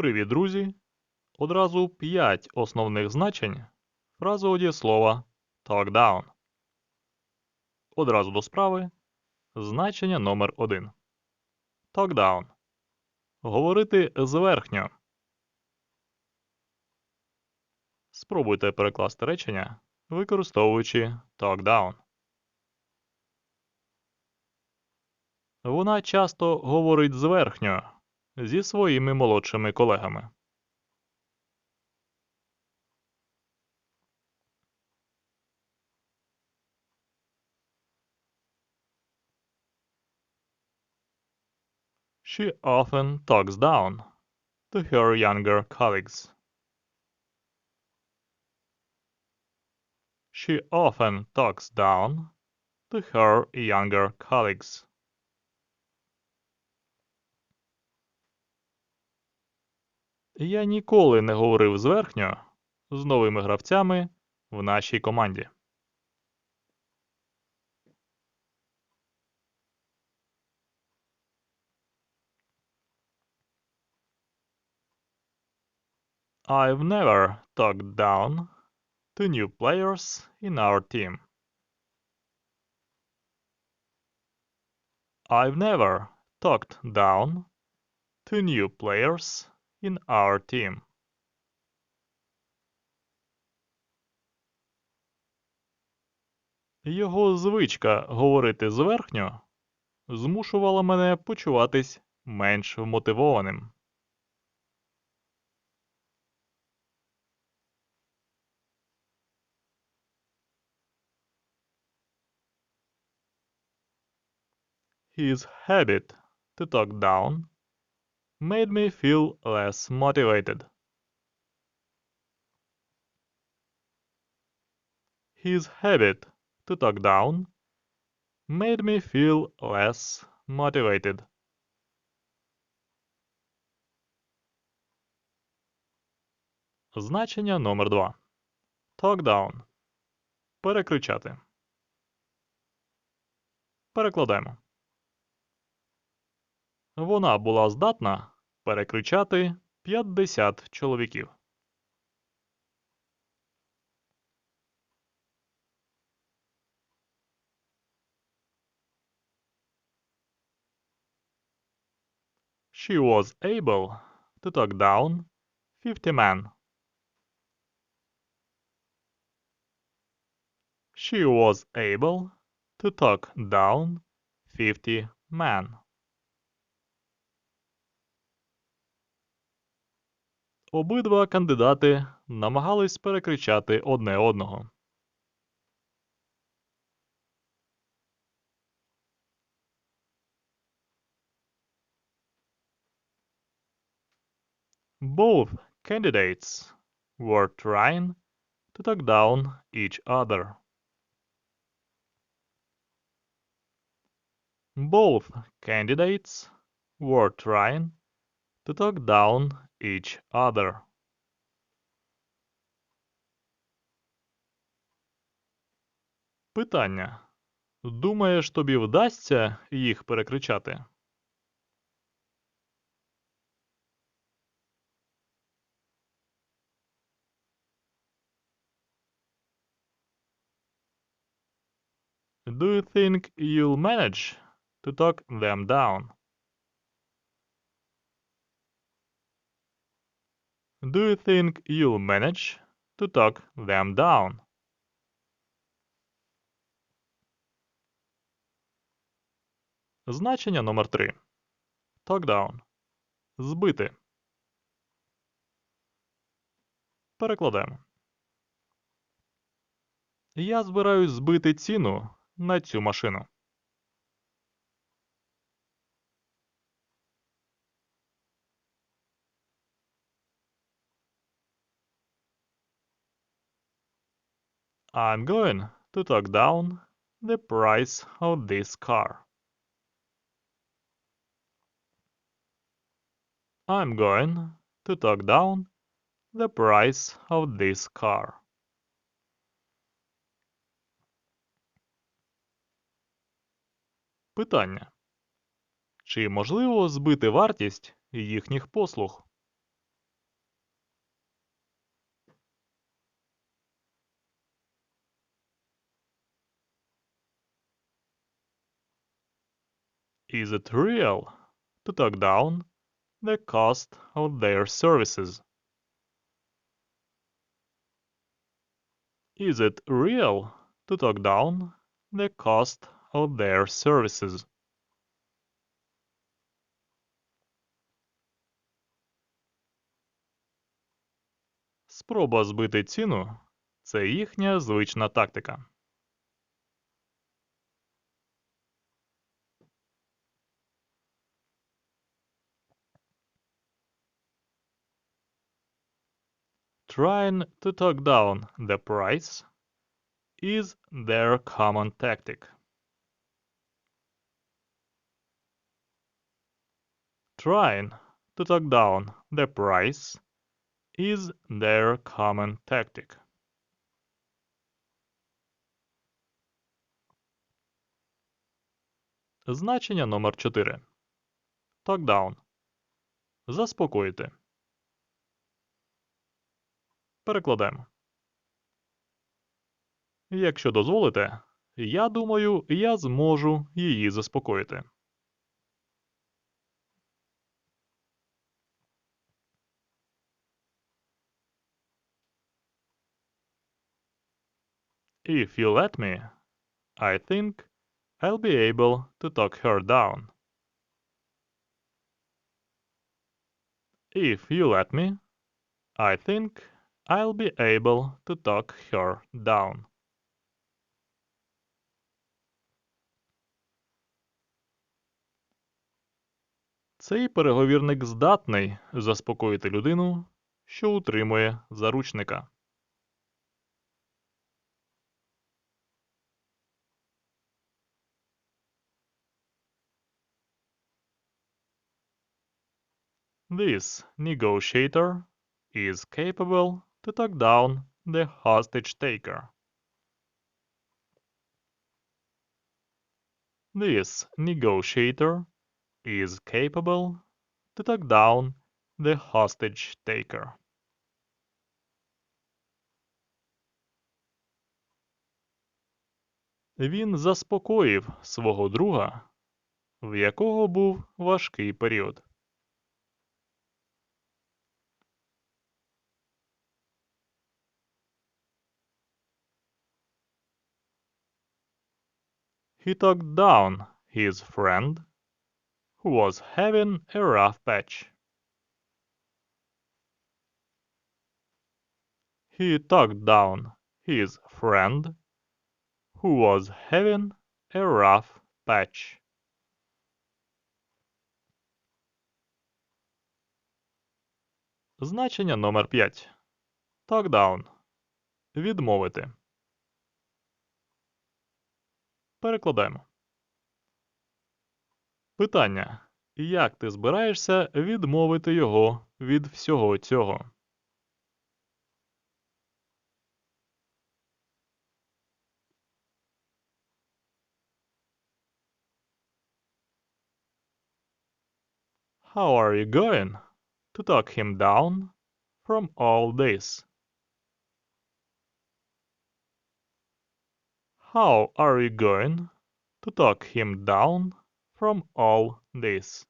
Привіт, друзі! Одразу 5 основних значень фразового слова talk down. Одразу до справи. Значення номер 1. Talk down. Говорити зверхньо. Спробуйте перекласти речення, використовуючи talk down. Вона часто говорить зверхньо зі своїми молодшими колегами. She often talks down to her younger colleagues. She often talks down to her younger colleagues. Я ніколи не говорив зверхньо з новими гравцями в нашій команді. I've never talked down to new players in our team. I've never talked down to new players in our team. Його звичка говорити зверхньо змушувала мене почуватись менш вмотивованим. His habit to talk down made me feel less motivated. His habit to talk down made me feel less motivated. Значення номер 2. Talk down. Перекричати. Перекладаємо. Вона була здатна перекричати 50 чоловіків. She was able to talk down 50 men. She was able to talk down 50 men. Обидва кандидати намагались перекричати одне одного. Both candidates were trying to talk down each other. Both candidates were trying to talk down each other. Питання. Думаєш, тобі вдасться їх перекричати? Do you think you'll manage to talk them down? Do you think you'll manage to talk them down? Значення номер 3. Talk down. Збити. Перекладаємо. Я збираюсь збити ціну на цю машину. I'm going to talk down the price of this car. I'm going to talk down the price of this car. Питання. Чи можливо збити вартість їхніх послуг? Is it real to talk down the cost of their services? Is it real to talk down the cost of their services? Спроба збити ціну це їхня звична тактика. Trying to talk down the price is their common tactic. Trying to talk down the price is their common tactic. Значення номер 4. Talk down. Заспокоїти. Перекладаємо. Якщо дозволите, я думаю, я зможу її заспокоїти. If you let me, I think I'll be able to talk her down. If you let me, I think I'll be able to talk her down. Цей переговірник здатний заспокоїти людину, що утримує заручника. This negotiator is capable to talk down the hostage taker. This negotiator is capable to talk down the hostage taker. Він заспокоїв свого друга, в якого був важкий період. He talked down his friend who was having a rough patch. He talked down his friend who was having a rough patch. Значення номер 5. Talk down. Відмовити. Перекладаємо. Питання. Як ти збираєшся відмовити його від всього цього? How are you going to talk him down from all this? How are you going to talk him down from all this?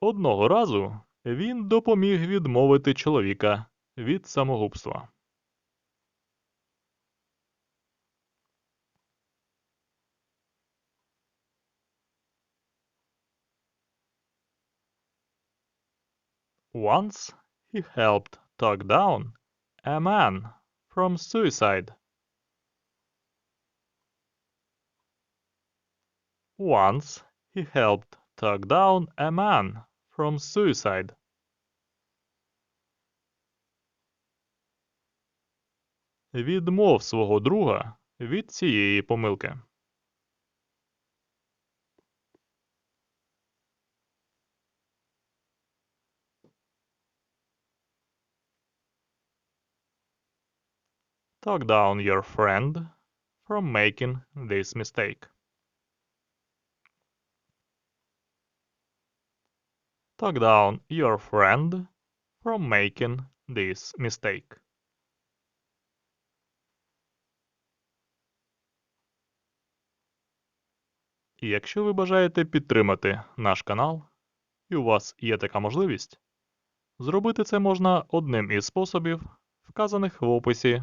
Одного разу він допоміг відмовити чоловіка від самогубства. Once he helped talk down a man from suicide. Once he helped talk down a man from suicide. Відмов свого друга від цієї помилки. talk down your friend from making this mistake. Talk down your friend from making this mistake. Якщо ви бажаєте підтримати наш канал, і у вас є така можливість, зробити це можна одним із способів, вказаних в описі